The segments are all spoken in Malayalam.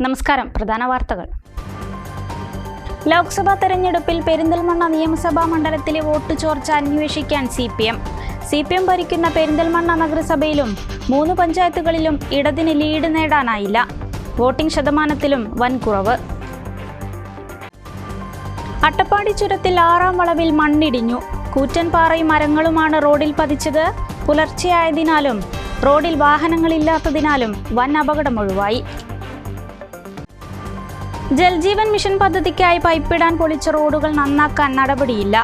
നമസ്കാരം പ്രധാന വാർത്തകൾ. ലോക്സഭാ തെരഞ്ഞെടുപ്പിൽ പെരിന്തൽമണ്ണ നിയമസഭാ മണ്ഡലത്തിലെ വോട്ട് ചോർച്ച അന്വേഷിക്കാൻ C P M. C P M ഭരിക്കുന്ന പെരിന്തൽമണ്ണ നഗരസഭയിലും മൂന്ന് പഞ്ചായത്തുകളിലും ഇടതിന് ലീഡ് നേടാനായില്ല. വോട്ടിംഗ് ശതമാനത്തിലും വൻ കുറവ്. അട്ടപ്പാടി ചുരത്തിൽ ആറാം വളവിൽ മണ്ണിടിഞ്ഞു. കൂറ്റൻ പാറയും മരങ്ങളുമാണ് റോഡിൽ പതിച്ചത്. പുലർച്ചെയായതിനാലും റോഡിൽ വാഹനങ്ങളില്ലാത്തതിനാലും വൻ അപകടം ഒഴിവായി. ജൽജീവൻ മിഷൻ പദ്ധതിക്കായി പൈപ്പിടാൻ പൊളിച്ച റോഡുകൾ നന്നാക്കാൻ നടപടിയില്ല.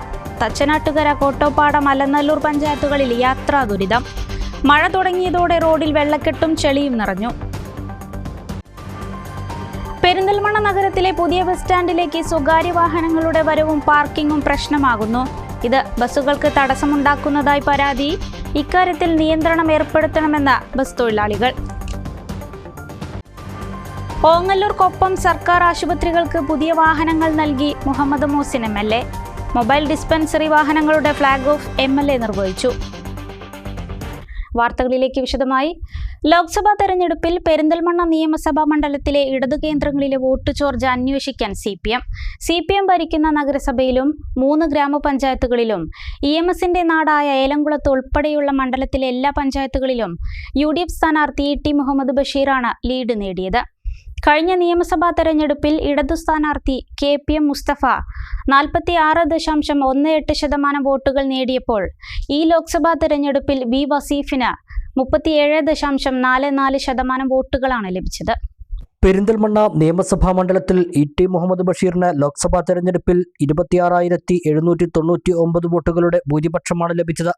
തച്ചനാട്ടുകര കോട്ടോപ്പാടം മലനല്ലൂർ പഞ്ചായത്തുകളിൽ യാത്രാ ദുരിതം. മഴ തുടങ്ങിയതോടെ റോഡിൽ വെള്ളക്കെട്ടും ചെളിയും നിറഞ്ഞു. പെരിന്തൽമണ്ണ നഗരത്തിലെ പുതിയ ബസ് സ്റ്റാൻഡിലേക്ക് സ്വകാര്യ വാഹനങ്ങളുടെ വരവും പാർക്കിങ്ങും പ്രശ്നമാകുന്നു. ഇത് ബസ്സുകൾക്ക് തടസ്സമുണ്ടാക്കുന്നതായി പരാതി. ഇക്കാര്യത്തിൽ നിയന്ത്രണം ഏർപ്പെടുത്തണമെന്ന ബസ് തൊഴിലാളികൾ. ഓങ്ങല്ലൂർക്കൊപ്പം സർക്കാർ ആശുപത്രികൾക്ക് പുതിയ വാഹനങ്ങൾ നൽകി Muhammad Muhsin M L A. Mobile dispensary വാഹനങ്ങളുടെ flag off M L A നിർവഹിച്ചു. വാർത്തകളിലേക്ക് വിശദമായി. ലോക്സഭാ തെരഞ്ഞെടുപ്പിൽ പെരിന്തൽമണ്ണ നിയമസഭാ മണ്ഡലത്തിലെ ഇടതു കേന്ദ്രങ്ങളിലെ വോട്ട് ചോർച്ച അന്വേഷിക്കാൻ C P M C P M ഭരിക്കുന്ന നഗരസഭയിലും മൂന്ന് ഗ്രാമപഞ്ചായത്തുകളിലും ഇ എം എസിന്റെ നാടായ ഏലംകുളത്ത് ഉൾപ്പെടെയുള്ള മണ്ഡലത്തിലെ എല്ലാ പഞ്ചായത്തുകളിലും യു ഡി എഫ് സ്ഥാനാർത്ഥി ടി മുഹമ്മദ് ബഷീറാണ് ലീഡ് നേടിയത്. കഴിഞ്ഞ നിയമസഭാ തെരഞ്ഞെടുപ്പിൽ ഇടതു സ്ഥാനാർത്ഥി കെ പി എം മുസ്തഫ നാൽപ്പത്തി ആറ് ദശാംശം ഒന്ന് എട്ട് ശതമാനം വോട്ടുകൾ നേടിയപ്പോൾ ഈ ലോക്സഭാ തെരഞ്ഞെടുപ്പിൽ ബി വസീഫിന് മുപ്പത്തിയേഴ് ദശാംശം നാല് നാല് ശതമാനം വോട്ടുകളാണ് ലഭിച്ചത്. പെരിന്തൽമണ്ണ നിയമസഭാ മണ്ഡലത്തിൽ ഇ ടി മുഹമ്മദ് ബഷീറിന് ലോക്സഭാ തെരഞ്ഞെടുപ്പിൽ ഇരുപത്തിയാറായിരത്തി എഴുന്നൂറ്റി തൊണ്ണൂറ്റി ഒമ്പത് വോട്ടുകളുടെ ഭൂരിപക്ഷമാണ് ലഭിച്ചത്.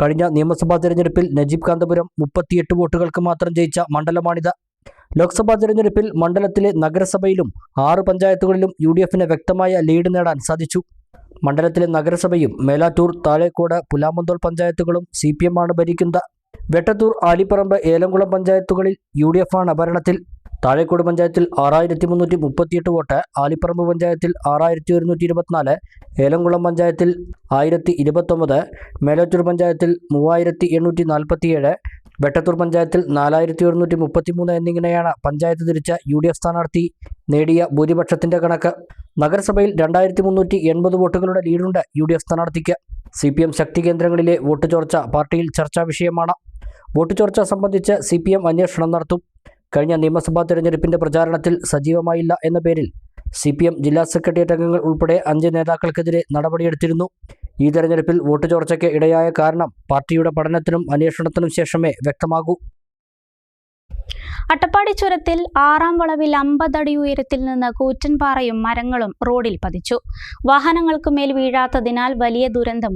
കഴിഞ്ഞ നിയമസഭാ തെരഞ്ഞെടുപ്പിൽ നജീബ് കാന്തപുരം മുപ്പത്തിയെട്ട് വോട്ടുകൾക്ക് മാത്രം ജയിച്ച മണ്ഡലമാണിത്. ലോക്സഭാ തെരഞ്ഞെടുപ്പിൽ മണ്ഡലത്തിലെ നഗരസഭയിലും ആറ് പഞ്ചായത്തുകളിലും യു ഡി എഫിന് വ്യക്തമായ ലീഡ് നേടാൻ സാധിച്ചു. മണ്ഡലത്തിലെ നഗരസഭയും മേലാറ്റൂർ താഴേക്കോട് പുലാമന്തോൾ പഞ്ചായത്തുകളും സി പി എം ആണ് ഭരിക്കുന്നത് വെട്ടത്തൂർ ആലിപ്പറമ്പ് ഏലംകുളം പഞ്ചായത്തുകളിൽ യു ഡി എഫ് ആണ് ഭരണത്തിൽ. താഴേക്കോട് പഞ്ചായത്തിൽ ആറായിരത്തി മുന്നൂറ്റി മുപ്പത്തിയെട്ട് വോട്ട് ആലിപ്പറമ്പ് പഞ്ചായത്തിൽ ആറായിരത്തി ഒരുന്നൂറ്റി ഇരുപത്തിനാല് ഏലംകുളം പഞ്ചായത്തിൽ ആയിരത്തി ഇരുപത്തൊമ്പത് മേലാറ്റൂർ പഞ്ചായത്തിൽ മൂവായിരത്തി എണ്ണൂറ്റി നാൽപ്പത്തിയേഴ് വെട്ടത്തൂർ പഞ്ചായത്തിൽ നാലായിരത്തി ഒരുന്നൂറ്റി മുപ്പത്തിമൂന്ന് എന്നിങ്ങനെയാണ് പഞ്ചായത്ത് തിരിച്ച യു ഡി എഫ് സ്ഥാനാർത്ഥി നേടിയ ഭൂരിപക്ഷത്തിന്റെ കണക്ക്. നഗരസഭയിൽ രണ്ടായിരത്തി മുന്നൂറ്റി എൺപത് വോട്ടുകളുടെ ലീഡുണ്ട് യു ഡി എഫ് സ്ഥാനാർത്ഥിക്ക്. സി പി എം ശക്തി കേന്ദ്രങ്ങളിലെ വോട്ട് ചോർച്ച പാർട്ടിയിൽ ചർച്ചാ വിഷയമാണ്. വോട്ട് ചോർച്ച സംബന്ധിച്ച് സി പി എം അന്വേഷണം നടത്തും. കഴിഞ്ഞ നിയമസഭാ തെരഞ്ഞെടുപ്പിന്റെ പ്രചാരണത്തിൽ സജീവമായില്ല എന്ന പേരിൽ സി പി എം ജില്ലാ സെക്രട്ടേറിയറ്റ് അംഗങ്ങൾ ഉൾപ്പെടെ അഞ്ച് നേതാക്കൾക്കെതിരെ നടപടിയെടുത്തിരുന്നു. ഈ തെരഞ്ഞെടുപ്പിൽ വോട്ട് ചോർച്ചയ്ക്ക് ഇടയായ കാരണം പാർട്ടിയുടെ പഠനത്തിനും അന്വേഷണത്തിനും ശേഷമേ വ്യക്തമാകൂ. അട്ടപ്പാടി ചുരത്തിൽ ആറാം വളവിൽ അമ്പതടി ഉയരത്തിൽ നിന്ന് കൂറ്റൻപാറയും മരങ്ങളും റോഡിൽ പതിച്ചു. വാഹനങ്ങൾക്കു മേൽ വീഴാത്തതിനാൽ വലിയ ദുരന്തം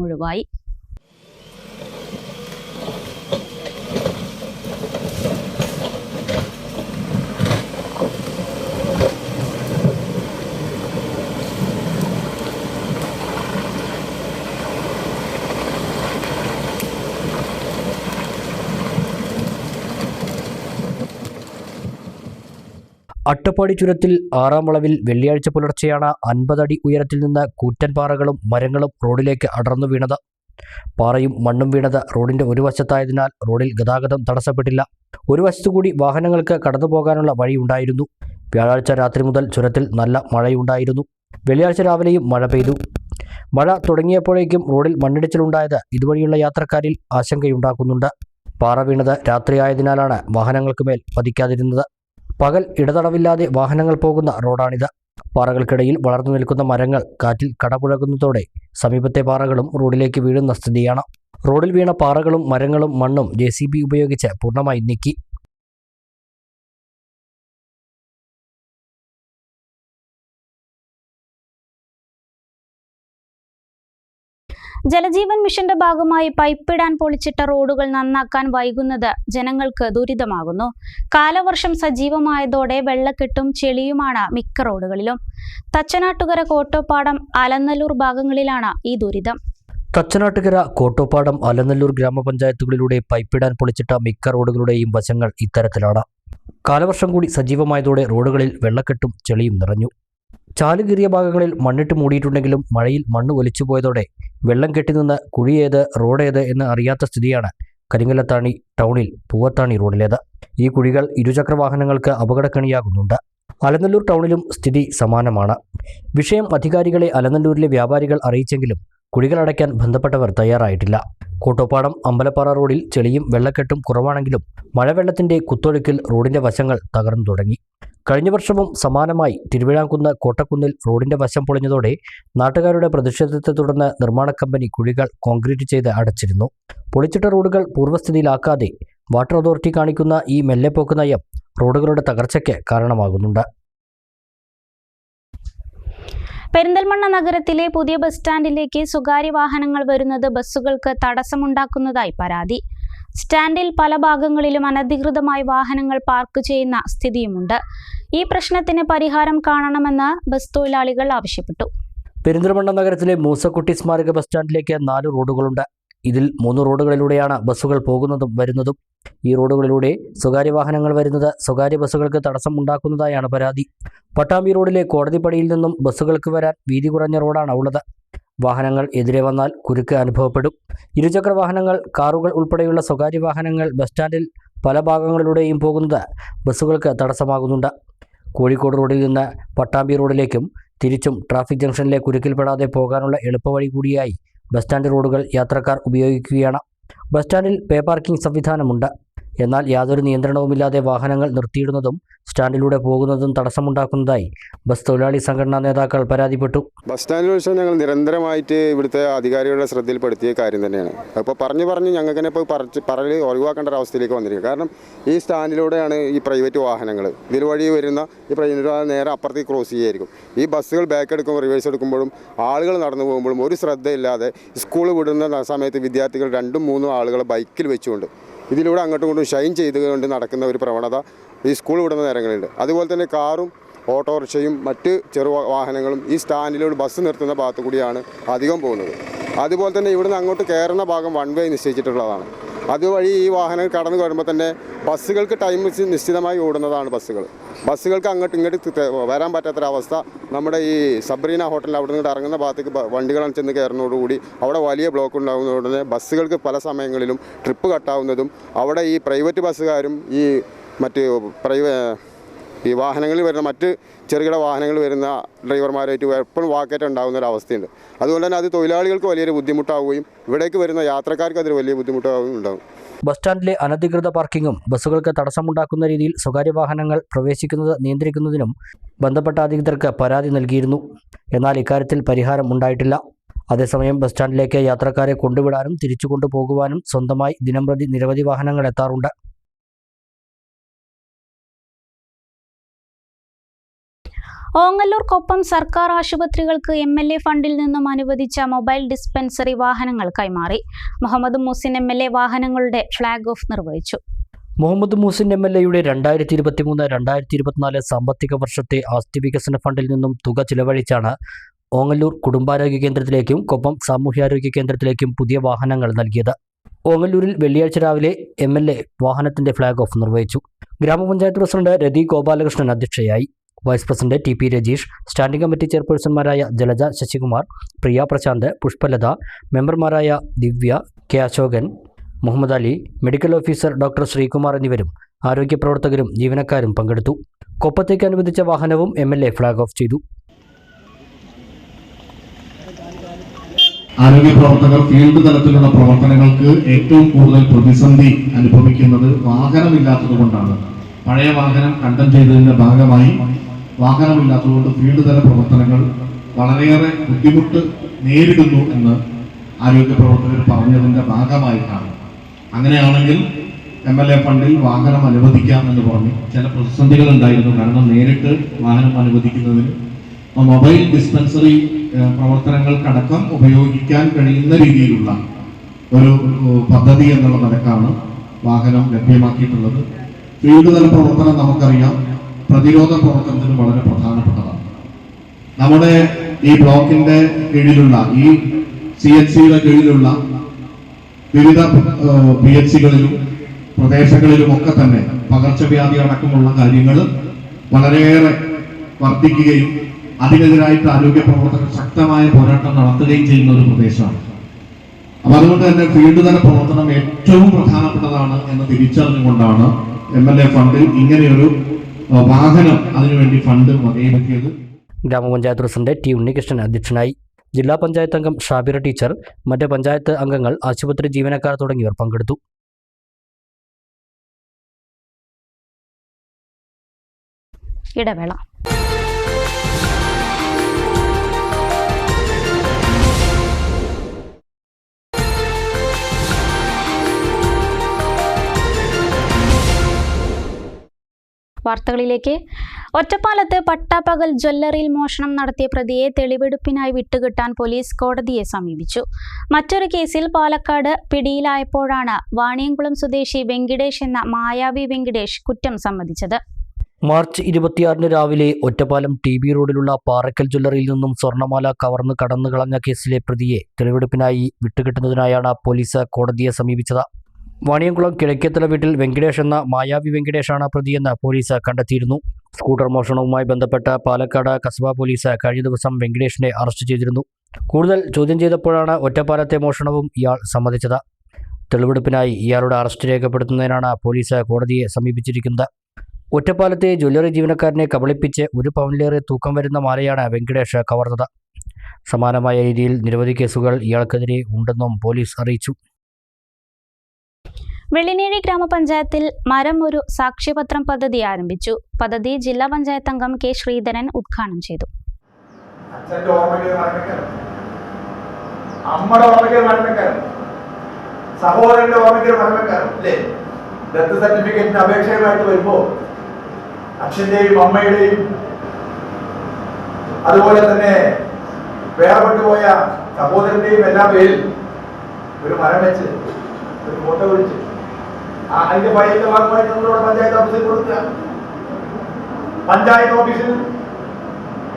അട്ടപ്പാടി ചുരത്തിൽ ആറാം വളവിൽ വെള്ളിയാഴ്ച പുലർച്ചെയാണ് അൻപതടി ഉയരത്തിൽ നിന്ന് കൂറ്റൻ പാറകളും മരങ്ങളും റോഡിലേക്ക് അടർന്നു വീണത്. പാറയും മണ്ണും വീണത് റോഡിന്റെ ഒരു വശത്തായതിനാൽ റോഡിൽ ഗതാഗതം തടസ്സപ്പെട്ടില്ല. ഒരു വശത്തുകൂടി വാഹനങ്ങൾക്ക് കടന്നുപോകാനുള്ള വഴിയുണ്ടായിരുന്നു വ്യാഴാഴ്ച രാത്രി മുതൽ ചുരത്തിൽ നല്ല മഴയുണ്ടായിരുന്നു. വെള്ളിയാഴ്ച രാവിലെയും മഴ പെയ്തു. മഴ തുടങ്ങിയപ്പോഴേക്കും റോഡിൽ മണ്ണിടിച്ചിലുണ്ടായത് ഇതുവഴിയുള്ള യാത്രക്കാരിൽ ആശങ്കയുണ്ടാക്കുന്നുണ്ട്. പാറ വീണത് രാത്രിയായതിനാലാണ് വാഹനങ്ങൾക്ക് മേൽ പതിക്കാതിരുന്നത്. പകൽ ഇടതടവില്ലാതെ വാഹനങ്ങൾ പോകുന്ന റോഡാണിത്. പാറകൾക്കിടയിൽ വളർന്നു നിൽക്കുന്ന മരങ്ങൾ കാറ്റിൽ കടപുഴകുന്നതോടെ സമീപത്തെ പാറകളും റോഡിലേക്ക് വീഴുന്ന സ്ഥിതിയാണ്. റോഡിൽ വീണ പാറകളും മരങ്ങളും മണ്ണും ജെ ഉപയോഗിച്ച് പൂർണമായി നീക്കി. ജലജീവൻ മിഷന്റെ ഭാഗമായി പൈപ്പിടാൻ പൊളിച്ചിട്ട റോഡുകൾ നന്നാക്കാൻ വൈകുന്നത് ജനങ്ങൾക്ക് ദുരിതമാകുന്നു. കാലവർഷം സജീവമായതോടെ വെള്ളക്കെട്ടും ചെളിയുമാണ് മിക്ക റോഡുകളിലും. തച്ചനാട്ടുകര കോട്ടോപ്പാടം അലനല്ലൂർ ഭാഗങ്ങളിലാണ് ഈ ദുരിതം. തച്ചനാട്ടുകര കോട്ടോപ്പാടം അലനല്ലൂർ ഗ്രാമപഞ്ചായത്തുകളിലൂടെ പൈപ്പിടാൻ പൊളിച്ചിട്ട മിക്ക റോഡുകളുടെയും വശങ്ങൾ ഇത്തരത്തിലാണ്. കാലവർഷം കൂടി സജീവമായതോടെ റോഡുകളിൽ വെള്ളക്കെട്ടും ചെളിയും നിറഞ്ഞു. ചാലുകീറിയ ഭാഗങ്ങളിൽ മണ്ണിട്ട് മൂടിയിട്ടുണ്ടെങ്കിലും മഴയിൽ മണ്ണ് ഒലിച്ചു പോയതോടെ വെള്ളം കെട്ടിനിന്ന് കുഴിയേത് റോഡേത് എന്ന് അറിയാത്ത സ്ഥിതിയാണ് കരിങ്കലത്താണി ടൗണിൽ പൂവത്താണി റോഡിലേത്. ഈ കുഴികൾ ഇരുചക്ര വാഹനങ്ങൾക്ക് അപകടക്കണിയാകുന്നുണ്ട്. അലനല്ലൂർ ടൗണിലും സ്ഥിതി സമാനമാണ്. വിഷയം അധികാരികളെ അലനല്ലൂരിലെ വ്യാപാരികൾ അറിയിച്ചെങ്കിലും കുഴികൾ അടയ്ക്കാൻ ബന്ധപ്പെട്ടവർ തയ്യാറായിട്ടില്ല. കോട്ടോപ്പാടം അമ്പലപ്പാറ റോഡിൽ ചെളിയും വെള്ളക്കെട്ടും കുറവാണെങ്കിലും മഴവെള്ളത്തിന്റെ കുത്തൊഴുക്കിൽ റോഡിന്റെ വശങ്ങൾ തകർന്നു തുടങ്ങി. കഴിഞ്ഞ വർഷവും സമാനമായി തിരുവിഴാംകുന്ന് കോട്ടക്കുന്നിൽ റോഡിന്റെ വശം പൊളിഞ്ഞതോടെ നാട്ടുകാരുടെ പ്രതിഷേധത്തെ തുടർന്ന് നിർമ്മാണ കമ്പനി കുഴികൾ കോൺക്രീറ്റ് ചെയ്ത് അടച്ചിരുന്നു. പൊളിച്ചിട്ട റോഡുകൾ പൂർവസ്ഥിതിയിലാക്കാതെ വാട്ടർ അതോറിറ്റി കാണിക്കുന്ന ഈ മെല്ലെപ്പോക്ക് നയം റോഡുകളുടെ തകർച്ചയ്ക്ക് കാരണമാകുന്നുണ്ട്. പെരിന്തൽമണ്ണ നഗരത്തിലെ പുതിയ ബസ് സ്റ്റാൻഡിലേക്ക് സ്വകാര്യ വാഹനങ്ങൾ വരുന്നത് ബസ്സുകൾക്ക് തടസ്സമുണ്ടാക്കുന്നതായി പരാതി. സ്റ്റാൻഡിൽ പല ഭാഗങ്ങളിലും അനധികൃതമായി വാഹനങ്ങൾ പാർക്ക് ചെയ്യുന്ന സ്ഥിതിയുമുണ്ട്. ഈ പ്രശ്നത്തിന് പരിഹാരം കാണണമെന്ന് ബസ് തൊഴിലാളികൾ ആവശ്യപ്പെട്ടു. പെരിന്തൽമണ്ണ നഗരത്തിലെ മൂസക്കുട്ടി സ്മാരക ബസ് സ്റ്റാൻഡിലേക്ക് നാല് റോഡുകളുണ്ട്. ഇതിൽ മൂന്ന് റോഡുകളിലൂടെയാണ് ബസ്സുകൾ പോകുന്നതും വരുന്നതും. ഈ റോഡുകളിലൂടെ സ്വകാര്യ വാഹനങ്ങൾ വരുന്നത് സ്വകാര്യ ബസ്സുകൾക്ക് തടസ്സം ഉണ്ടാക്കുന്നതായാണ് പരാതി. പട്ടാമ്പി റോഡിലെ കോടതിപ്പടിയിൽ നിന്നും ബസ്സുകൾക്ക് വരാൻ വീതി കുറഞ്ഞ റോഡാണ് ഉള്ളത്. വാഹനങ്ങൾ എതിരെ വന്നാൽ കുരുക്ക് അനുഭവപ്പെടും. ഇരുചക്ര വാഹനങ്ങൾ കാറുകൾ ഉൾപ്പെടെയുള്ള സ്വകാര്യ വാഹനങ്ങൾ ബസ് സ്റ്റാൻഡിൽ പല ഭാഗങ്ങളിലൂടെയും പോകുന്നത് ബസ്സുകൾക്ക് തടസ്സമാകുന്നുണ്ട്. കോഴിക്കോട് റോഡിൽ നിന്ന് പട്ടാമ്പി റോഡിലേക്കും തിരിച്ചും ട്രാഫിക് ജംഗ്ഷനിലെ കുരുക്കിൽപ്പെടാതെ പോകാനുള്ള എളുപ്പവഴി കൂടിയായി ബസ് സ്റ്റാൻഡ് റോഡുകൾ യാത്രക്കാർ ഉപയോഗിക്കുകയാണ്. ബസ് സ്റ്റാൻഡിൽ പേ പാർക്കിംഗ് സംവിധാനമുണ്ട്. എന്നാൽ യാതൊരു നിയന്ത്രണവുമില്ലാതെ വാഹനങ്ങൾ നിർത്തിയിടുന്നതും സ്റ്റാൻഡിലൂടെ പോകുന്നതും തടസ്സമുണ്ടാക്കുന്നതായി ബസ് തൊഴിലാളി സംഘടനാ നേതാക്കൾ പരാതിപ്പെട്ടു. ബസ് സ്റ്റാൻഡിൽ വെച്ച് ഞങ്ങൾ നിരന്തരമായിട്ട് ഇവിടുത്തെ അധികാരികളുടെ ശ്രദ്ധയിൽപ്പെടുത്തിയ കാര്യം തന്നെയാണ്. അപ്പോൾ പറഞ്ഞു പറഞ്ഞ് ഞങ്ങൾക്ക് തന്നെ ഇപ്പോൾ പറച്ച് പറയൽ ഒഴിവാക്കേണ്ട ഒരു അവസ്ഥയിലേക്ക് വന്നിരിക്കുക കാരണം ഈ സ്റ്റാൻഡിലൂടെയാണ് ഈ പ്രൈവറ്റ് വാഹനങ്ങൾ ഇതിൽ വഴി വരുന്ന ഈ പ്രൈവറ്റ് നേരെ അപ്പുറത്തേക്ക് ക്രോസ് ചെയ്യുമായിരിക്കും ഈ ബസ്സുകൾ ബാക്ക് എടുക്കുമ്പോൾ റിവേഴ്സ് എടുക്കുമ്പോഴും ആളുകൾ നടന്നു പോകുമ്പോഴും ഒരു ശ്രദ്ധയില്ലാതെ സ്കൂൾ വിടുന്ന സമയത്ത് വിദ്യാർത്ഥികൾ രണ്ടും മൂന്നും ആളുകൾ ബൈക്കിൽ വെച്ചുകൊണ്ട് ഇതിലൂടെ അങ്ങോട്ടും ഇങ്ങോട്ടും ഷൈൻ ചെയ്തുകൊണ്ട് നടക്കുന്ന ഒരു പ്രവണത ഈ സ്കൂൾ വിടുന്ന നേരങ്ങളുണ്ട് അതുപോലെ തന്നെ കാറും ഓട്ടോറിക്ഷയും മറ്റ് ചെറു വാഹനങ്ങളും ഈ സ്റ്റാൻഡിലൂടെ ബസ് നിർത്തുന്ന ഭാഗത്തു കൂടിയാണ് അധികം പോകുന്നത്. അതുപോലെ തന്നെ ഇവിടുന്ന് അങ്ങോട്ട് കയറുന്ന ഭാഗം വൺ വേ നിശ്ചയിച്ചിട്ടുള്ളതാണ്. അതുവഴി ഈ വാഹനങ്ങൾ കടന്നു വരുമ്പോൾ തന്നെ ബസ്സുകൾക്ക് ടൈം നിശ്ചിതമായി ഓടുന്നതാണ് ബസ്സുകൾ. ബസ്സുകൾക്ക് അങ്ങോട്ട് ഇങ്ങോട്ട് വരാൻ പറ്റാത്തൊരവസ്ഥ നമ്മുടെ ഈ സബ്രീന ഹോട്ടലിൽ അവിടെ നിന്ന് ഇറങ്ങുന്ന ഭാഗത്തേക്ക് വണ്ടികളാണ് ചെന്ന് കയറുന്നതോടുകൂടി അവിടെ വലിയ ബ്ലോക്ക് ഉണ്ടാകുന്നതോടെ തന്നെ ബസ്സുകൾക്ക് പല സമയങ്ങളിലും ട്രിപ്പ് കട്ടാവുന്നതും അവിടെ ഈ പ്രൈവറ്റ് ബസ്സുകാരും ഈ മറ്റ് പ്രൈവ ഈ വാഹനങ്ങളിൽ വരുന്ന മറ്റ് ചെറുകിട വാഹനങ്ങൾ വരുന്ന ഡ്രൈവർമാരായിട്ട് എപ്പോഴും വാക്കേറ്റം ഉണ്ടാകുന്ന ഒരു അവസ്ഥയുണ്ട്. അതുകൊണ്ട് തന്നെ അത് തൊഴിലാളികൾക്ക് വലിയൊരു ബുദ്ധിമുട്ടാവുകയും ഇവിടേക്ക് വരുന്ന യാത്രക്കാർക്ക് അതൊരു വലിയ ബുദ്ധിമുട്ടാവുകയും ഉണ്ടാകും ബസ് സ്റ്റാൻഡിലെ അനധികൃത പാർക്കിങ്ങും ബസ്സുകൾക്ക് തടസ്സമുണ്ടാക്കുന്ന രീതിയിൽ സ്വകാര്യ വാഹനങ്ങൾ പ്രവേശിക്കുന്നത് നിയന്ത്രിക്കുന്നതിനും ബന്ധപ്പെട്ട അധികൃതർക്ക് പരാതി നൽകിയിരുന്നു. എന്നാൽ ഇക്കാര്യത്തിൽ പരിഹാരം ഉണ്ടായിട്ടില്ല. അതേസമയം ബസ് സ്റ്റാൻഡിലേക്ക് യാത്രക്കാരെ കൊണ്ടുവിടാനും തിരിച്ചു കൊണ്ടുപോകുവാനും സ്വന്തമായി ദിനംപ്രതി നിരവധി വാഹനങ്ങൾ എത്താറുണ്ട്. ഓങ്ങല്ലൂർ കൊപ്പം സർക്കാർ ആശുപത്രികൾക്ക് എം എൽ എ ഫണ്ടിൽ നിന്നും അനുവദിച്ച മൊബൈൽ ഡിസ്പെൻസറി വാഹനങ്ങൾ കൈമാറി. Muhammad Muhsin M L A വാഹനങ്ങളുടെ ഫ്ളാഗ് ഓഫ് നിർവഹിച്ചു. മുഹമ്മദ് മൂസിൻ എം എൽ എയുടെ രണ്ടായിരത്തി ഇരുപത്തിമൂന്ന് രണ്ടായിരത്തി ഇരുപത്തിനാല് സാമ്പത്തിക വർഷത്തെ ആസ്തി വികസന ഫണ്ടിൽ നിന്നും തുക ചിലവഴിച്ചാണ് ഓങ്ങല്ലൂർ കുടുംബാരോഗ്യ കേന്ദ്രത്തിലേക്കും കൊപ്പം സാമൂഹ്യാരോഗ്യ കേന്ദ്രത്തിലേക്കും പുതിയ വാഹനങ്ങൾ നൽകിയത്. ഓങ്ങല്ലൂരിൽ വെള്ളിയാഴ്ച രാവിലെ എം എൽ എ വാഹനത്തിന്റെ ഫ്ളാഗ് ഓഫ് നിർവഹിച്ചു. ഗ്രാമപഞ്ചായത്ത് പ്രസിഡന്റ് രതി ഗോപാലകൃഷ്ണൻ അധ്യക്ഷയായി. Vice president T P Rajeesh standing committee ചെയർപേഴ്സൺമാരായ Jalaja Sasikumar Priya Prasanth Pushpalatha മെമ്പർമാരായ Divya K Ashokan Muhammad Ali medical officer doctor Sreekumar എന്നിവരും ആരോഗ്യ പ്രവർത്തകരും ജീവനക്കാരും പങ്കെടുത്തു. കൊപ്പത്തേക്ക് അനുവദിച്ച വാഹനവും M L A flag off ചെയ്തു. ആരോഗ്യ പ്രവർത്തകർ ഫീൽഡ് തലത്തിലുള്ള പ്രവർത്തനങ്ങൾക്ക് ഏറ്റവും കൂടുതൽ പ്രതിസന്ധി അനുഭവിക്കുന്നത് വാഹനമില്ലാത്തത് കൊണ്ടാണ് പഴയ വാഹനം കണ്ടം ചെയ്തതിന്റെ ഭാഗമായി വാഹനമില്ലാത്തതുകൊണ്ട് ഫീൽഡ് തല പ്രവർത്തനങ്ങൾ വളരെയേറെ ബുദ്ധിമുട്ട് നേരിടുന്നു എന്ന് ആരോഗ്യ പ്രവർത്തകർ പറഞ്ഞതിന്റെ ഭാഗമായിട്ടാണ് അങ്ങനെയാണെങ്കിൽ എം എൽ എ ഫണ്ടിൽ വാഹനം അനുവദിക്കാം എന്ന് പറഞ്ഞു ചില പ്രതിസന്ധികൾ ഉണ്ടായിരുന്നു. കാരണം നേരിട്ട് വാഹനം അനുവദിക്കുന്നതിന് മൊബൈൽ ഡിസ്പെൻസറി പ്രവർത്തനങ്ങൾക്കടക്കം ഉപയോഗിക്കാൻ കഴിയുന്ന രീതിയിലുള്ള ഒരു പദ്ധതി എന്നുള്ള നിലക്കാണ് വാഹനം ലഭ്യമാക്കിയിട്ടുള്ളത്. ഫീൽഡ് തല പ്രവർത്തനം നമുക്കറിയാം. പ്രതിരോധ പ്രവർത്തനത്തിന് വളരെ പ്രധാനപ്പെട്ടതാണ്. നമ്മുടെ ഈ ബ്ലോക്കിന്റെ കീഴിലുള്ള ഈ സി എച്ച് സിയുടെ കീഴിലുള്ള വിവിധ പി എച്ച് സികളിലും പ്രദേശങ്ങളിലും ഒക്കെ തന്നെ പകർച്ചവ്യാധി അടക്കമുള്ള കാര്യങ്ങൾ വളരെയേറെ വർദ്ധിക്കുകയും അതിനെതിരായിട്ട് ആരോഗ്യ പ്രവർത്തകർ ശക്തമായ പോരാട്ടം നടത്തുകയും ചെയ്യുന്ന ഒരു പ്രദേശമാണ്. അപ്പൊ അതുകൊണ്ട് തന്നെ ഫീൽഡ് തല പ്രവർത്തനം ഏറ്റവും പ്രധാനപ്പെട്ടതാണ് എന്ന് തിരിച്ചറിഞ്ഞുകൊണ്ടാണ് എം എൽ എ ഫണ്ടിൽ ഇങ്ങനെയൊരു വാഹനം അതിനുവേണ്ടി ഫണ്ട് വകയിരുത്തിയത് ഗ്രാമപഞ്ചായത്ത് പ്രസിഡന്റ് ടി ഉണ്ണികൃഷ്ണൻ അധ്യക്ഷനായി. ജില്ലാ പഞ്ചായത്ത് അംഗം ഷാബിറ ടീച്ചർ മറ്റ് പഞ്ചായത്ത് അംഗങ്ങൾ ആശുപത്രി ജീവനക്കാർ തുടങ്ങിയവർ പങ്കെടുത്തു. ഇടവേള. വാർത്തകളിലേക്ക്. ഒറ്റപ്പാലത്ത് പട്ടാപ്പകൽ ജ്വല്ലറിയിൽ മോഷണം നടത്തിയ പ്രതിയെ തെളിവെടുപ്പിനായി വിട്ടുകിട്ടാൻ പോലീസ് കോടതിയെ സമീപിച്ചു. മറ്റൊരു കേസിൽ പാലക്കാട് പിടിയിലായപ്പോഴാണ് വാണിയംകുളം സ്വദേശി വെങ്കിടേഷ് എന്ന മായാവി വെങ്കിടേഷ് കുറ്റം സമ്മതിച്ചത്. മാർച്ച് ഇരുപത്തിയാറിന് രാവിലെ ഒറ്റപ്പാലം ടി ബി റോഡിലുള്ള പാറക്കൽ ജ്വല്ലറിയിൽ നിന്നും സ്വർണമാല കവർന്ന് കടന്നു കളഞ്ഞ കേസിലെ പ്രതിയെ തെളിവെടുപ്പിനായി വിട്ടുകിട്ടുന്നതിനായാണ് പോലീസ് കോടതിയെ സമീപിച്ചത്. വാണിയംകുളം കിഴക്കേത്തല വീട്ടിൽ വെങ്കടേഷ് എന്ന മായാവി വെങ്കടേഷാണ് പ്രതിയെന്ന് പോലീസ് കണ്ടെത്തിയിരുന്നു. സ്കൂട്ടർ മോഷണവുമായി ബന്ധപ്പെട്ട പാലക്കാട് കസബ പോലീസ് കഴിഞ്ഞ ദിവസം വെങ്കടേഷിനെ അറസ്റ്റ് ചെയ്തിരുന്നു. കൂടുതൽ ചോദ്യം ചെയ്തപ്പോഴാണ് ഒറ്റപ്പാലത്തെ മോഷണവും ഇയാൾ സമ്മതിച്ചത്. തെളിവെടുപ്പിനായി ഇയാളുടെ അറസ്റ്റ് രേഖപ്പെടുത്തുന്നതിനാണ് പോലീസ് കോടതിയെ സമീപിച്ചിരിക്കുന്നത്. ഒറ്റപ്പാലത്തെ ജ്വല്ലറി ജീവനക്കാരനെ കബളിപ്പിച്ച് ഒരു പവനിലേറെ തൂക്കം വരുന്ന മാലയാണ് വെങ്കടേഷ് കവർന്നത്. സമാനമായ രീതിയിൽ നിരവധി കേസുകൾ ഇയാൾക്കെതിരെ ഉണ്ടെന്നും പോലീസ് അറിയിച്ചു. വെള്ളിനേഴി ഗ്രാമപഞ്ചായത്തിൽ മരം ഒരു സാക്ഷ്യപത്രം പദ്ധതി ആരംഭിച്ചു. പദ്ധതി ജില്ലാ പഞ്ചായത്ത് അംഗം കെ ശ്രീധരൻ ഉദ്ഘാടനം ചെയ്തു. അമ്മയുടെ ഓർമ്മയ്ക്ക് മരണക്കാരൻ സഹോദരന്റെ ഓർമ്മയ്ക്ക് മരണക്കാരം അല്ലേ ഡെത്ത് സർട്ടിഫിക്കറ്റിന് അപേക്ഷയുമായിട്ട് വരുമ്പോ അച്ഛന്റെയും അമ്മയുടെയും അതുപോലെ തന്നെ വേർപെട്ടു പോയ സഹോദരന്റെയും എല്ലാ പേരിൽ ഒരു മരം വെച്ച് ഒരു ഫോട്ടോ വിളിച്ച്. അതിന്റെ ഫയലിന്റെ ഭാഗമായിട്ട് നമ്മളിവിടെ പഞ്ചായത്ത് ഓഫീസിൽ കൊടുക്കുക. പഞ്ചായത്ത് ഓഫീസിൽ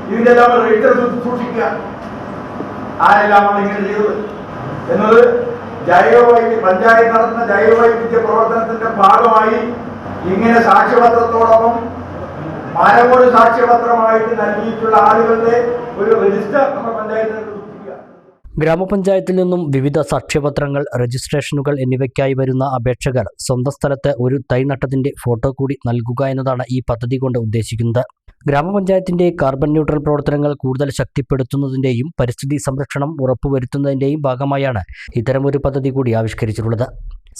ഇതിന്റെ എല്ലാം രജിസ്റ്റർ സൂക്ഷിക്കുക. ആരെല്ലാമാണ് ഇങ്ങനെ ചെയ്തത്? എന്നത് ജൈവവൈവിധ്യ പഞ്ചായത്ത് നടത്തുന്ന ജൈവവൈവിധ്യ പ്രവർത്തനത്തിന്റെ ഭാഗമായി ഇങ്ങനെ സാക്ഷ്യപത്രത്തോടൊപ്പം മരമൊരു സാക്ഷ്യപത്രമായിട്ട് നൽകിയിട്ടുള്ള ആളുകളുടെ ഒരു രജിസ്റ്റർ നമ്മുടെ സൂക്ഷിക്കുക ഗ്രാമപഞ്ചായത്തിൽ നിന്നും വിവിധ സാക്ഷ്യപത്രങ്ങൾ രജിസ്ട്രേഷനുകൾ എന്നിവയ്ക്കായി വരുന്ന അപേക്ഷകർ സ്വന്തം സ്ഥലത്ത് ഒരു തൈ നട്ടതിന്റെ ഫോട്ടോ കൂടി നൽകുക എന്നതാണ് ഈ പദ്ധതി കൊണ്ട് ഉദ്ദേശിക്കുന്നത്. ഗ്രാമപഞ്ചായത്തിന്റെ കാർബൺ ന്യൂട്രൽ പ്രവർത്തനങ്ങൾ കൂടുതൽ ശക്തിപ്പെടുത്തുന്നതിന്റെയും പരിസ്ഥിതി സംരക്ഷണം ഉറപ്പുവരുത്തുന്നതിന്റെയും ഭാഗമായാണ് ഇത്തരമൊരു പദ്ധതി കൂടി ആവിഷ്കരിച്ചിട്ടുള്ളത്.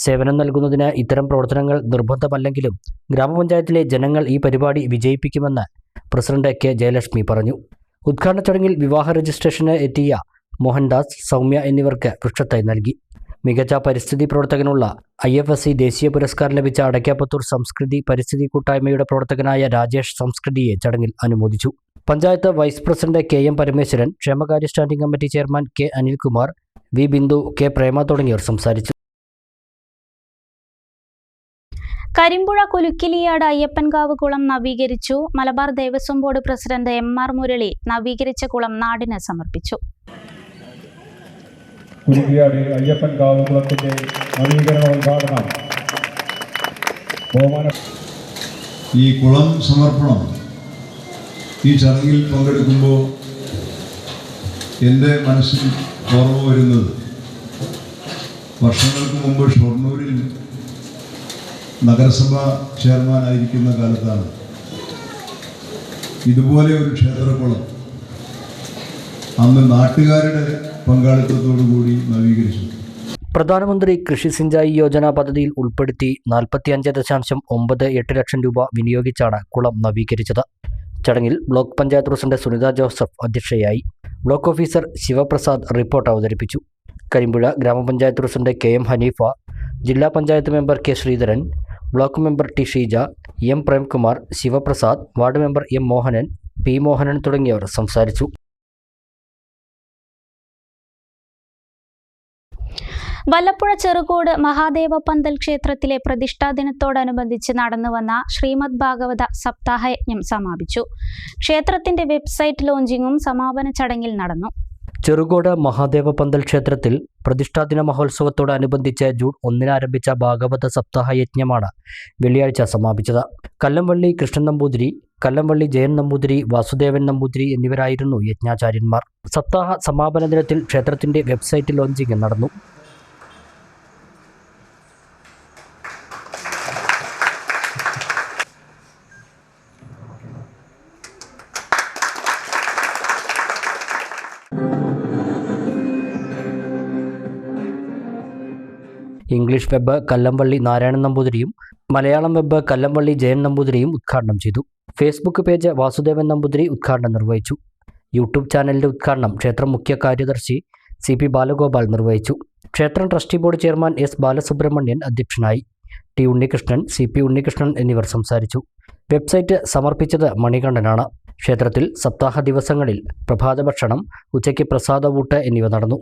സേവനം നൽകുന്നതിന് ഇത്തരം പ്രവർത്തനങ്ങൾ നിർബന്ധമല്ലെങ്കിലും ഗ്രാമപഞ്ചായത്തിലെ ജനങ്ങൾ ഈ പരിപാടി വിജയിപ്പിക്കുമെന്ന് പ്രസിഡന്റ് കെ ജയലക്ഷ്മി പറഞ്ഞു. ഉദ്ഘാടന ചടങ്ങിൽ വിവാഹ രജിസ്ട്രേഷന് എത്തിയ മോഹൻദാസ് സൗമ്യ എന്നിവർക്ക് വൃക്ഷത്തൈ നൽകി. മികച്ച പരിസ്ഥിതി പ്രവർത്തകനുള്ള ഐ എഫ് എസ് സി ദേശീയ പുരസ്കാരം ലഭിച്ച അടയ്ക്കാപ്പത്തൂർ സംസ്കൃതി പരിസ്ഥിതി കൂട്ടായ്മയുടെ പ്രവർത്തകനായ രാജേഷ് സംസ്കൃതിയെ ചടങ്ങിൽ അനുമോദിച്ചു. Panchayat vice president K M Parameswaran ക്ഷേമകാര്യ standing committee chairman K Anilkumar V Bindu K Prema തുടങ്ങിയവർ സംസാരിച്ചു. കരിമ്പുഴ കുലുക്കിലിയാട് അയ്യപ്പൻകാവ് കുളം നവീകരിച്ചു. Malabar Devaswom board president M R Murali നവീകരിച്ച കുളം നാടിന് സമർപ്പിച്ചു. കുരുകിയാട് അയ്യപ്പൻ കാവുകുളത്തിന്റെ നവീകരണ ഉദ്ഘാടനം. ബഹുമാന ഈ കുളം സമർപ്പണം ഈ ചടങ്ങിൽ പങ്കെടുക്കുമ്പോൾ എന്റെ മനസ്സിൽ ഓർമ്മ വരുന്നത് വർഷങ്ങൾക്ക് മുമ്പ് ഷൊർണൂരിൽ നഗരസഭ ചെയർമാനായിരിക്കുന്ന കാലത്താണ്. ഇതുപോലെ ഒരു ക്ഷേത്രക്കുളം അന്ന് നാട്ടുകാരുടെ പങ്കാളിത്തത്തോടുകൂടി നവീകരിച്ചു. പ്രധാനമന്ത്രി കൃഷി സിഞ്ചായി യോജന പദ്ധതിയിൽ ഉൾപ്പെടുത്തി നാൽപ്പത്തിയഞ്ച് ദശാംശം ഒമ്പത് എട്ട് ലക്ഷം രൂപ വിനിയോഗിച്ചാണ് കുളം നവീകരിച്ചത്. ചടങ്ങിൽ ബ്ലോക്ക് പഞ്ചായത്ത് പ്രസിഡന്റ് സുനിത ജോസഫ് അധ്യക്ഷയായി ബ്ലോക്ക് ഓഫീസർ ശിവപ്രസാദ് റിപ്പോർട്ട് അവതരിപ്പിച്ചു. കരിമ്പുഴ ഗ്രാമപഞ്ചായത്ത് പ്രസിഡന്റ് കെ എം ഹനീഫ ജില്ലാ panchayat member K Sreedharan block member T Sheeja M Premkumar Sivaprasad ward member M Mohanan P Mohanan തുടങ്ങിയവർ സംസാരിച്ചു. വല്ലപ്പുഴ ചെറുകോട് മഹാദേവ പന്തൽ ക്ഷേത്രത്തിലെ പ്രതിഷ്ഠാ ദിനത്തോടനുബന്ധിച്ച് നടന്നുവന്ന ശ്രീമദ് ഭാഗവത സപ്താഹയജ്ഞം സമാപിച്ചു. ക്ഷേത്രത്തിന്റെ വെബ്സൈറ്റ് ലോഞ്ചിങ്ങും സമാപന ചടങ്ങിൽ നടന്നു. ചെറുകോട് മഹാദേവ പന്തൽ ക്ഷേത്രത്തിൽ പ്രതിഷ്ഠാദിന മഹോത്സവത്തോടനുബന്ധിച്ച് ജൂൺ ഒന്നിന് ആരംഭിച്ച ഭാഗവത സപ്താഹ യജ്ഞമാണ് വെള്ളിയാഴ്ച സമാപിച്ചത്. കല്ലംവള്ളി കൃഷ്ണൻ നമ്പൂതിരി കല്ലംവള്ളി ജയൻ നമ്പൂതിരി വാസുദേവൻ നമ്പൂതിരി എന്നിവരായിരുന്നു യജ്ഞാചാര്യന്മാർ. സപ്താഹ സമാപന ദിനത്തിൽ ക്ഷേത്രത്തിന്റെ വെബ്സൈറ്റ് ലോഞ്ചിങ് നടന്നു. ഇംഗ്ലീഷ് വെബ് കല്ലമ്പള്ളി നാരായണൻ നമ്പൂതിരിയും മലയാളം വെബ് കല്ലമ്പള്ളി ജയൻ നമ്പൂതിരിയും ഉദ്ഘാടനം ചെയ്തു. ഫേസ്ബുക്ക് പേജ് വാസുദേവൻ നമ്പൂതിരി ഉദ്ഘാടനം നിർവഹിച്ചു. യൂട്യൂബ് ചാനലിന്റെ ഉദ്ഘാടനം ക്ഷേത്രം മുഖ്യ കാര്യദർശി സി പി ബാലഗോപാൽ നിർവഹിച്ചു. ക്ഷേത്രം trustee board chairman S Balasubramanian അധ്യക്ഷനായി. T Unnikrishnan C P Unnikrishnan എന്നിവർ സംസാരിച്ചു. വെബ്സൈറ്റ് സമർപ്പിച്ചത് മണികണ്ഠനാണ്. ക്ഷേത്രത്തിൽ സപ്താഹ ദിവസങ്ങളിൽ പ്രഭാത ഭക്ഷണം ഉച്ചയ്ക്ക് പ്രസാദവൂട്ട് എന്നിവ നടന്നു.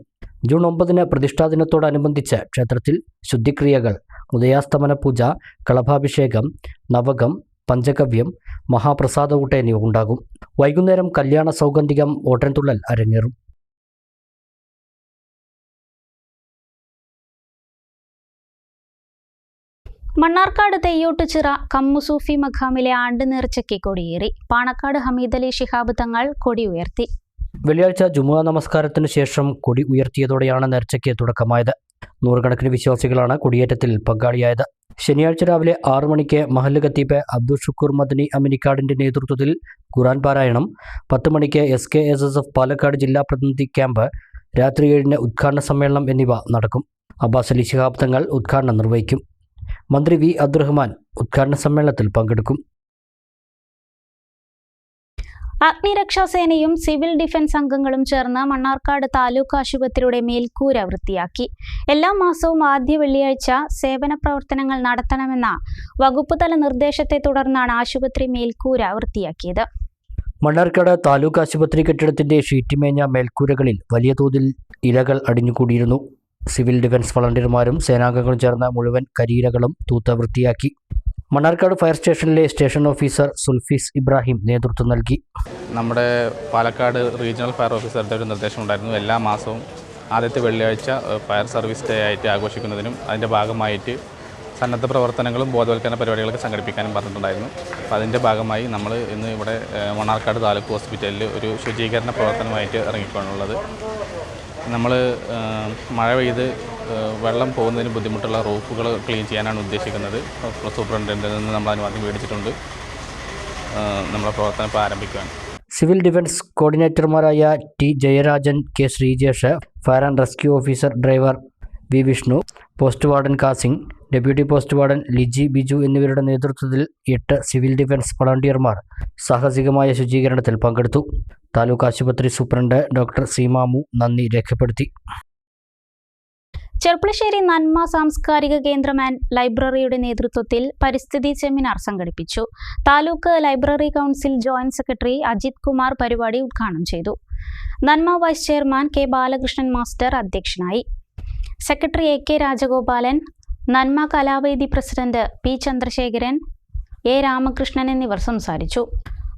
ജൂൺ ഒമ്പതിന് പ്രതിഷ്ഠാ ദിനത്തോടനുബന്ധിച്ച് ക്ഷേത്രത്തിൽ ശുദ്ധിക്രിയകൾ ഉദയാസ്തമന പൂജ കളഭാഭിഷേകം നവകം പഞ്ചഗവ്യം മഹാപ്രസാദകൂട്ട എന്നിവ ഉണ്ടാകും. വൈകുന്നേരം കല്യാണ സൗഗന്ധികം ഓട്ടൻതുള്ളൽ അരങ്ങേറും. മണ്ണാർക്കാട് തെയ്യോട്ടുചിറ കമ്മുസൂഫി മഖാമിലെ ആണ്ട് നേർച്ചയ്ക്ക് കൊടിയേറി. പാണക്കാട് ഹമീദലി ശിഹാബ് തങ്ങൾ കൊടി ഉയർത്തി. വെള്ളിയാഴ്ച ജുമുഅ നമസ്കാരത്തിന് ശേഷം കൊടി ഉയർത്തിയതോടെയാണ് നേർച്ചയ്ക്ക് തുടക്കമായത്. നൂറുകണക്കിന് വിശ്വാസികളാണ് കൊടിയേറ്റത്തിൽ പങ്കാളിയായത്. ശനിയാഴ്ച രാവിലെ ആറു മണിക്ക് മഹല്ല് ഖത്തീബ് അബ്ദുൾ ഷുക്കൂർ മദനി അമിനിക്കാടിന്റെ നേതൃത്വത്തിൽ ഖുറാൻ പാരായണം പത്ത് മണിക്ക് S K S S F Palakkad ജില്ലാ പ്രതിനിധി ക്യാമ്പ് രാത്രി ഏഴിന് ഉദ്ഘാടന സമ്മേളനം എന്നിവ നടക്കും. അബ്ബാസ് അലി ശിഹാബ് തങ്ങൾ ഉദ്ഘാടനം നിർവഹിക്കും. മന്ത്രി വി അബ്ദുറഹ്മാൻ ഉദ്ഘാടന സമ്മേളനത്തിൽ പങ്കെടുക്കും. അഗ്നിരക്ഷാസേനയും സിവിൽ ഡിഫൻസ് അംഗങ്ങളും ചേർന്ന് മണ്ണാർക്കാട് താലൂക്ക് ആശുപത്രിയുടെ മേൽക്കൂര വൃത്തിയാക്കി. എല്ലാ മാസവും ആദ്യ വെള്ളിയാഴ്ച സേവന പ്രവർത്തനങ്ങൾ നടത്തണമെന്ന വകുപ്പ് തല നിർദ്ദേശത്തെ തുടർന്നാണ് ആശുപത്രി മേൽക്കൂര വൃത്തിയാക്കിയത്. മണ്ണാർക്കാട് താലൂക്ക് ആശുപത്രി കെട്ടിടത്തിന്റെ ഷീറ്റിമേഞ്ഞ മേൽക്കൂരകളിൽ വലിയ തോതിൽ ഇലകൾ അടിഞ്ഞുകൂടിയിരുന്നു. സിവിൽ ഡിഫൻസ് വളണ്ടിയർമാരും സേനാംഗങ്ങളും ചേർന്ന മുഴുവൻ കരിയിലകളും തൂത്ത വൃത്തിയാക്കി. മണ്ണാർക്കാട് ഫയർ സ്റ്റേഷനിലെ സ്റ്റേഷൻ ഓഫീസർ സുൽഫീസ് ഇബ്രാഹിം നേതൃത്വം നൽകി. നമ്മുടെ പാലക്കാട് റീജിയണൽ ഫയർ ഓഫീസറുടെ ഒരു നിർദ്ദേശം ഉണ്ടായിരുന്നു. എല്ലാ മാസവും ആദ്യത്തെ വെള്ളിയാഴ്ച ഫയർ സർവീസ് ഡേ ആയിട്ട് ആഘോഷിക്കുന്നതിനും അതിന്റെ ഭാഗമായിട്ട് സന്നദ്ധ പ്രവർത്തനങ്ങളും ബോധവൽക്കരണ പരിപാടികളൊക്കെ സംഘടിപ്പിക്കാനും പറഞ്ഞിട്ടുണ്ടായിരുന്നു. അപ്പോൾ അതിന്റെ ഭാഗമായി നമ്മൾ ഇന്ന് ഇവിടെ മണ്ണാർക്കാട് താലൂക്ക് ഹോസ്പിറ്റലിൽ ഒരു ശുചീകരണ പ്രവർത്തനമായിട്ട് ഇറങ്ങിക്കൊണ്ടുള്ളത്. നമ്മൾ മഴ പെയ്ത് വെള്ളം പോകുന്നതിന് ബുദ്ധിമുട്ടുള്ള റൂഫുകൾ ക്ലീൻ ചെയ്യാനാണ് ഉദ്ദേശിക്കുന്നത്. സൂപ്രണ്ടിൽ നിന്ന് നമ്മൾ അനുവാദം മേടിച്ചിട്ടുണ്ട്. നമ്മളെ പ്രവർത്തനം ഇപ്പോൾ ആരംഭിക്കുകയാണ്. Civil defence കോർഡിനേറ്റർമാരായ T Jayarajan K Sreejesh fire and rescue officer driver V Vishnu post warden കാസിംഗ് deputy post warden Liji Biju എന്നിവരുടെ നേതൃത്വത്തിൽ എട്ട് സിവിൽ ഡിഫൻസ് വളണ്ടിയർമാർ സാഹസികമായ ശുചീകരണത്തിൽ പങ്കെടുത്തു. താലൂക്ക് ആശുപത്രി സൂപ്രണ്ട് ഡോക്ടർ സീമാമു നന്ദി രേഖപ്പെടുത്തി. ചെർപ്പളശ്ശേരി നന്മ സാംസ്കാരിക കേന്ദ്രം ആൻഡ് ലൈബ്രറിയുടെ നേതൃത്വത്തിൽ പരിസ്ഥിതി സെമിനാർ സംഘടിപ്പിച്ചു. Taluk library council joint secretary Ajith Kumar പരിപാടി ഉദ്ഘാടനം ചെയ്തു. Nanma vice chairman K Balakrishnan master അധ്യക്ഷനായി. Secretary A K Rajagopalan Nanma Kalavedi president P Chandrasekharan A Ramakrishnan എന്നിവർ സംസാരിച്ചു.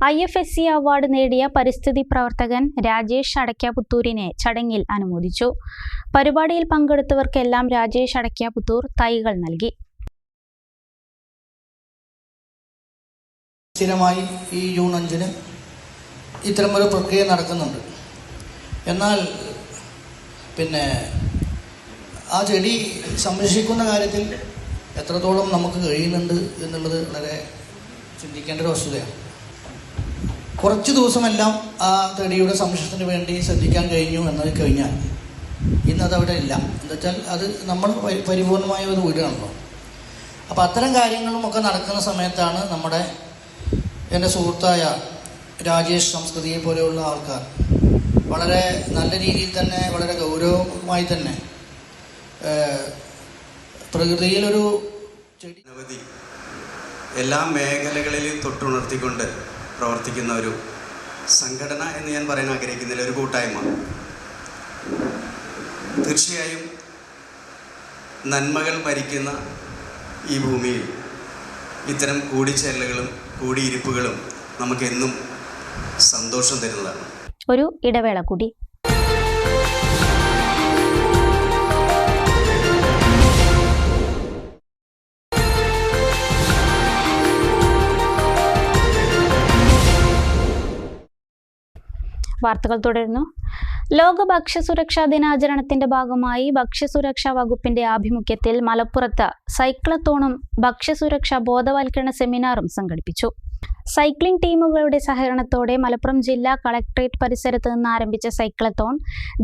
I F S C award നേടിയ പരിസ്ഥിതി പ്രവർത്തകൻ രാജേഷ് അടയ്ക്കാപുത്തൂരിനെ ചടങ്ങിൽ അനുമോദിച്ചു. പരിപാടിയിൽ പങ്കെടുത്തവർക്കെല്ലാം രാജേഷ് അടയ്ക്കാപുത്തൂർ തൈകൾ നൽകി. സ്ഥിരമായി ഈ ജൂൺ അഞ്ചിന് ഇത്തരമൊരു പ്രക്രിയ നടക്കുന്നുണ്ട്. എന്നാൽ പിന്നെ ആ ചെടി സംരക്ഷിക്കുന്ന കാര്യത്തിൽ എത്രത്തോളം നമുക്ക് കഴിയുന്നുണ്ട് എന്നുള്ളത് വളരെ ചിന്തിക്കേണ്ട ഒരു വസ്തുതയാണ്. കുറച്ച് ദിവസമെല്ലാം ആ തടിയുടെ സംരക്ഷണത്തിന് വേണ്ടി ശ്രദ്ധിക്കാൻ കഴിഞ്ഞു എന്നത് കഴിഞ്ഞാൽ ഇന്നത് അവിടെ ഇല്ല. എന്താ വെച്ചാൽ അത് നമ്മൾ പരി- പരിപൂർണമായ ഒരു വീടാണല്ലോ. അപ്പോൾ അത്തരം കാര്യങ്ങളുമൊക്കെ നടക്കുന്ന സമയത്താണ് നമ്മുടെ എന്റെ സുഹൃത്തായ രാജേഷ് സംസ്കൃതിയെ പോലെയുള്ള ആൾക്കാർ വളരെ നല്ല രീതിയിൽ തന്നെ വളരെ ഗൗരവമായി തന്നെ പ്രകൃതിയിലൊരു ചെടി എല്ലാ മേഖലകളിലും തൊട്ടുണർത്തിക്കൊണ്ട് പ്രവർത്തിക്കുന്ന ഒരു സംഘടന എന്ന് ഞാൻ പറയാൻ ആഗ്രഹിക്കുന്നില്ല ഒരു കൂട്ടായ്മ. തീർച്ചയായും നന്മകൾ ഭരിക്കുന്ന ഈ ഭൂമിയിൽ ഇത്തരം കൂടിച്ചേരലുകളും കൂടിയിരിപ്പുകളും നമുക്കെന്നും സന്തോഷം തരുന്നതാണ്. ഒരു ഇടവേള കൂടി. വാർത്തകൾ തുടരുന്നു. ലോക ഭക്ഷ്യസുരക്ഷാ ദിനാചരണത്തിന്റെ ഭാഗമായി ഭക്ഷ്യസുരക്ഷാ വകുപ്പിന്റെ ആഭിമുഖ്യത്തിൽ മലപ്പുറത്ത് സൈക്ലത്തോണും ഭക്ഷ്യസുരക്ഷാ ബോധവൽക്കരണ സെമിനാറും സംഘടിപ്പിച്ചു. സൈക്ലിംഗ് ടീമുകളുടെ സഹകരണത്തോടെ മലപ്പുറം ജില്ലാ കളക്ടറേറ്റ് പരിസരത്ത് നിന്ന് ആരംഭിച്ച സൈക്ലത്തോൺ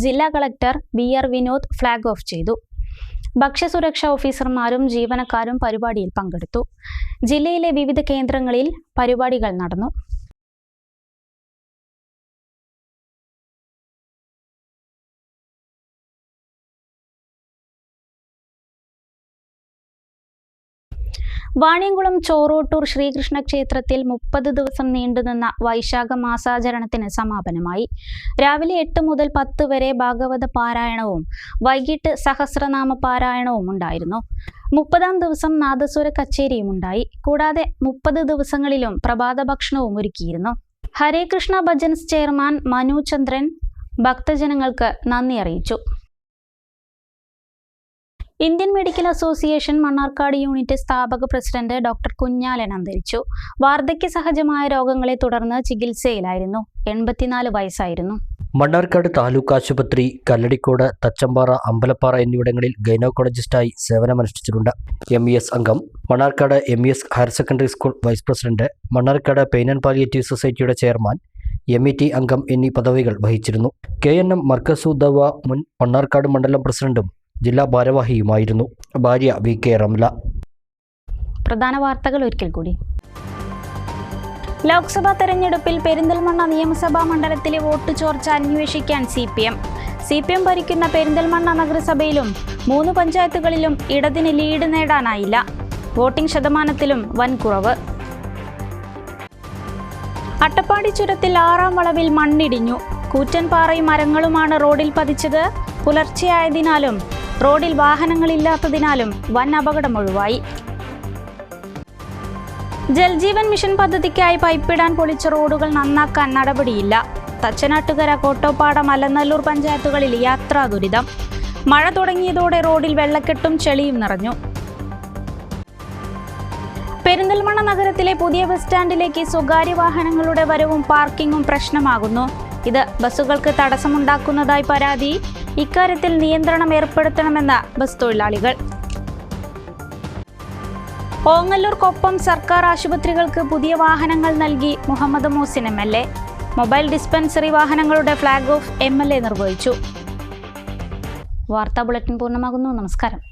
ജില്ലാ collector B R Vinod flag off ചെയ്തു. ഭക്ഷ്യസുരക്ഷാ ഓഫീസർമാരും ജീവനക്കാരും പരിപാടിയിൽ പങ്കെടുത്തു. ജില്ലയിലെ വിവിധ കേന്ദ്രങ്ങളിൽ പരിപാടികൾ നടന്നു. വാണിയംകുളം ചോറോട്ടൂർ ശ്രീകൃഷ്ണ ക്ഷേത്രത്തിൽ മുപ്പത് ദിവസം നീണ്ടുനിന്ന വൈശാഖ മാസാചരണത്തിന് സമാപനമായി. രാവിലെ എട്ട് മുതൽ പത്ത് വരെ ഭാഗവത പാരായണവും വൈകിട്ട് സഹസ്രനാമ പാരായണവും ഉണ്ടായിരുന്നു. മുപ്പതാം ദിവസം നാദസ്വര കച്ചേരിയും ഉണ്ടായി. കൂടാതെ മുപ്പത് ദിവസങ്ങളിലും പ്രഭാത ഭക്ഷണവും ഒരുക്കിയിരുന്നു. ഹരേ കൃഷ്ണ ഭജൻസ് ചെയർമാൻ മനു ചന്ദ്രൻ ഭക്തജനങ്ങൾക്ക് നന്ദി അറിയിച്ചു. Indian medical association Mannarkkad unit സ്ഥാപക പ്രസിഡന്റ് ഡോക്ടർ കുഞ്ഞാലൻ അന്തരിച്ചു. വാർദ്ധക്യ സഹജമായ രോഗങ്ങളെ തുടർന്ന് ചികിത്സയിലായിരുന്നു. എൺപത്തിനാല് വയസ്സായിരുന്നു. മണ്ണാർക്കാട് താലൂക്ക് ആശുപത്രി കല്ലടിക്കോട് തച്ചമ്പാറ അമ്പലപ്പാറ എന്നിവിടങ്ങളിൽ ഗൈനോക്കോളജിസ്റ്റായി സേവനമനുഷ്ഠിച്ചിട്ടുണ്ട്. എം ഇ എസ് അംഗം. Mannarkkad M E S higher secondary school vice president. Mannarkkad pain and palliative സൊസൈറ്റിയുടെ ചെയർമാൻ. എം ഇ ടി അംഗം എന്നീ പദവികൾ വഹിച്ചിരുന്നു. കെ എൻ എം മർക്കസുദവ മുൻ മണ്ണാർക്കാട് മണ്ഡലം പ്രസിഡന്റും ജില്ലാ ഭാരവാഹിയുമായിരുന്നു ഭാര്യ വി കെ റംല. പ്രധാന വാർത്തകൾ ഒരിക്കൽ കൂടി. ലോക്സഭാ തെരഞ്ഞെടുപ്പിൽ പെരിന്തൽമണ്ണ നിയമസഭാ മണ്ഡലത്തിലെ വോട്ട് ചോർച്ച അന്വേഷിക്കാൻ C P M. C P M ഭരിക്കുന്ന പെരിന്തൽമണ്ണ നഗരസഭയിലും മൂന്ന് പഞ്ചായത്തുകളിലും ഇടതിന് ലീഡ് നേടാനായില്ല. വോട്ടിംഗ് ശതമാനത്തിലും വൻ കുറവ്. അട്ടപ്പാടി ചുരത്തിൽ ആറാം വളവിൽ മണ്ണിടിഞ്ഞു. കൂറ്റൻപാറയും മരങ്ങളുമാണ് റോഡിൽ പതിച്ചത്. പുലർച്ചെയായതിനാലും റോഡിൽ വാഹനങ്ങളില്ലാത്തതിനാലും വൻ അപകടം ഒഴിവായി. ജൽജീവൻ മിഷൻ പദ്ധതിക്കായി പൈപ്പിടാൻ പൊളിച്ച റോഡുകൾ നന്നാക്കാൻ നടപടിയില്ല. തച്ചനാട്ടുകര കോട്ടോപ്പാടം മലനല്ലൂർ പഞ്ചായത്തുകളിൽ യാത്രാ ദുരിതം. മഴ തുടങ്ങിയതോടെ റോഡിൽ വെള്ളക്കെട്ടും ചെളിയും നിറഞ്ഞു. പെരിന്തൽമണ്ണ നഗരത്തിലെ പുതിയ ബസ് സ്റ്റാൻഡിലേക്ക് സ്വകാര്യ വാഹനങ്ങളുടെ വരവും പാർക്കിങ്ങും പ്രശ്നമാകുന്നു. ഇത് ബസ്സുകൾക്ക് തടസ്സമുണ്ടാക്കുന്നതായി പരാതി. ഇക്കാര്യത്തിൽ നിയന്ത്രണം ഏർപ്പെടുത്തണമെന്ന ബസ് തൊഴിലാളികൾ. ഓങ്ങല്ലൂർക്കൊപ്പം സർക്കാർ ആശുപത്രികൾക്ക് പുതിയ വാഹനങ്ങൾ നൽകി Muhammad Muhsin M L A. Mobile dispensary വാഹനങ്ങളുടെ flag off M L A നിർവഹിച്ചു. വാർത്താ ബുള്ളറ്റിൻ പൂർണമാകുന്നു. നമസ്കാരം.